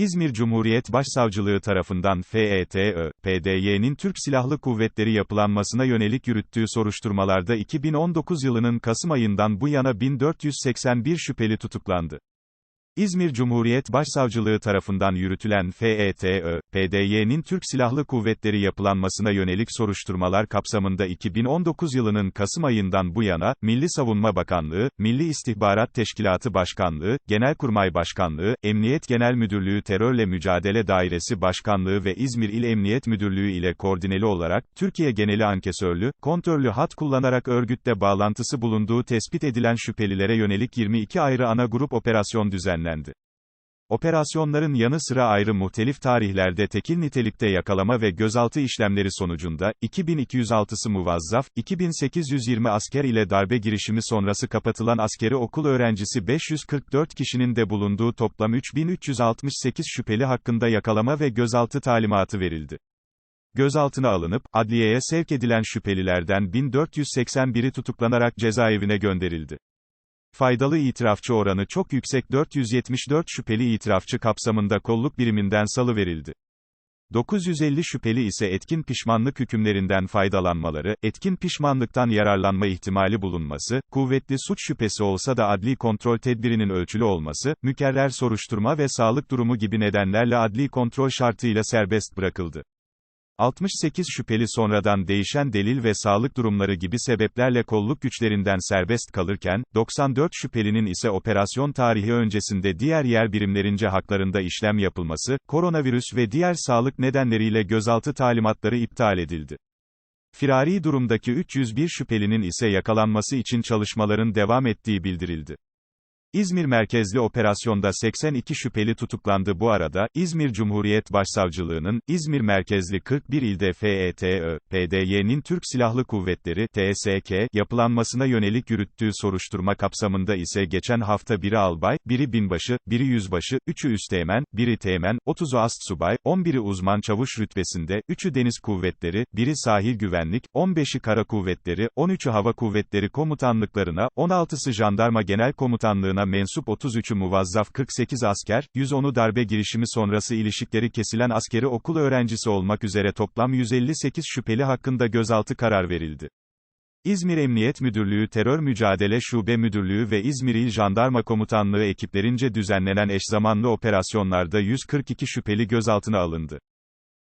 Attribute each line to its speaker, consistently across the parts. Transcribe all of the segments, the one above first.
Speaker 1: İzmir Cumhuriyet Başsavcılığı tarafından FETÖ, PDY'nin Türk Silahlı Kuvvetleri yapılanmasına yönelik yürüttüğü soruşturmalarda 2019 yılının Kasım ayından bu yana 1481 şüpheli tutuklandı. İzmir Cumhuriyet Başsavcılığı tarafından yürütülen FETÖ, PDY'nin Türk Silahlı Kuvvetleri yapılanmasına yönelik soruşturmalar kapsamında 2019 yılının Kasım ayından bu yana, Milli Savunma Bakanlığı, Milli İstihbarat Teşkilatı Başkanlığı, Genelkurmay Başkanlığı, Emniyet Genel Müdürlüğü Terörle Mücadele Dairesi Başkanlığı ve İzmir İl Emniyet Müdürlüğü ile koordineli olarak, Türkiye geneli ankesörlü, kontörlü hat kullanarak örgütle bağlantısı bulunduğu tespit edilen şüphelilere yönelik 22 ayrı ana grup operasyon düzenlendi. Operasyonların yanı sıra ayrı muhtelif tarihlerde tekil nitelikte yakalama ve gözaltı işlemleri sonucunda, 2206'sı muvazzaf, 2820 asker ile darbe girişimi sonrası kapatılan askeri okul öğrencisi 544 kişinin de bulunduğu toplam 3368 şüpheli hakkında yakalama ve gözaltı talimatı verildi. Gözaltına alınıp, adliyeye sevk edilen şüphelilerden 1481'i tutuklanarak cezaevine gönderildi. Faydalı itirafçı oranı çok yüksek 474 şüpheli itirafçı kapsamında kolluk biriminden salı verildi. 950 şüpheli ise etkin pişmanlık hükümlerinden faydalanmaları, etkin pişmanlıktan yararlanma ihtimali bulunması, kuvvetli suç şüphesi olsa da adli kontrol tedbirinin ölçülü olması, mükerrer soruşturma ve sağlık durumu gibi nedenlerle adli kontrol şartıyla serbest bırakıldı. 68 şüpheli sonradan değişen delil ve sağlık durumları gibi sebeplerle kolluk güçlerinden serbest kalırken, 94 şüphelinin ise operasyon tarihi öncesinde diğer yer birimlerince haklarında işlem yapılması, koronavirüs ve diğer sağlık nedenleriyle gözaltı talimatları iptal edildi. Firari durumdaki 301 şüphelinin ise yakalanması için çalışmaların devam ettiği bildirildi. İzmir merkezli operasyonda 82 şüpheli tutuklandı. Bu arada, İzmir Cumhuriyet Başsavcılığı'nın, İzmir merkezli 41 ilde FETÖ, PDY'nin Türk Silahlı Kuvvetleri, TSK, yapılanmasına yönelik yürüttüğü soruşturma kapsamında ise geçen hafta biri albay, biri binbaşı, biri yüzbaşı, üçü üsteğmen, biri teğmen, 30'u astsubay, 11'i uzman çavuş rütbesinde, 3'ü deniz kuvvetleri, biri sahil güvenlik, 15'i kara kuvvetleri, 13'ü hava kuvvetleri komutanlıklarına, 16'sı jandarma genel komutanlığına mensup 33'ü muvazzaf 48 asker, 110'u darbe girişimi sonrası ilişikleri kesilen askeri okul öğrencisi olmak üzere toplam 158 şüpheli hakkında gözaltı karar verildi. İzmir Emniyet Müdürlüğü Terör Mücadele Şube Müdürlüğü ve İzmir İl Jandarma Komutanlığı ekiplerince düzenlenen eşzamanlı operasyonlarda 142 şüpheli gözaltına alındı.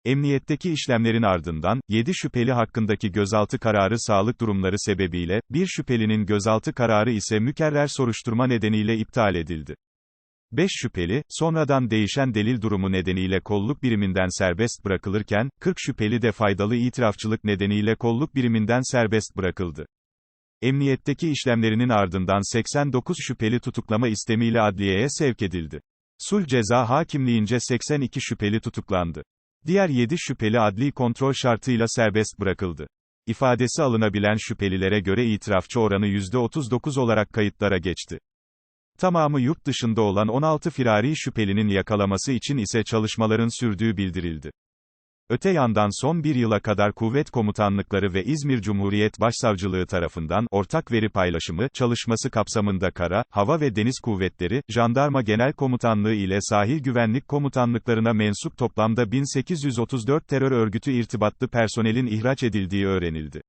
Speaker 1: Emniyetteki işlemlerin ardından, 7 şüpheli hakkındaki gözaltı kararı sağlık durumları sebebiyle, bir şüphelinin gözaltı kararı ise mükerrer soruşturma nedeniyle iptal edildi. 5 şüpheli, sonradan değişen delil durumu nedeniyle kolluk biriminden serbest bırakılırken, 40 şüpheli de faydalı itirafçılık nedeniyle kolluk biriminden serbest bırakıldı. Emniyetteki işlemlerinin ardından 89 şüpheli tutuklama istemiyle adliyeye sevk edildi. Sulh ceza hakimliğince 82 şüpheli tutuklandı. Diğer 7 şüpheli adli kontrol şartıyla serbest bırakıldı. İfadesi alınabilen şüphelilere göre itirafçı oranı %39 olarak kayıtlara geçti. Tamamı yurt dışında olan 16 firari şüphelinin yakalaması için ise çalışmaların sürdüğü bildirildi. Öte yandan son bir yıla kadar kuvvet komutanlıkları ve İzmir Cumhuriyet Başsavcılığı tarafından ortak veri paylaşımı çalışması kapsamında kara, hava ve deniz kuvvetleri, jandarma genel komutanlığı ile sahil güvenlik komutanlıklarına mensup toplamda 1834 terör örgütü irtibatlı personelin ihraç edildiği öğrenildi.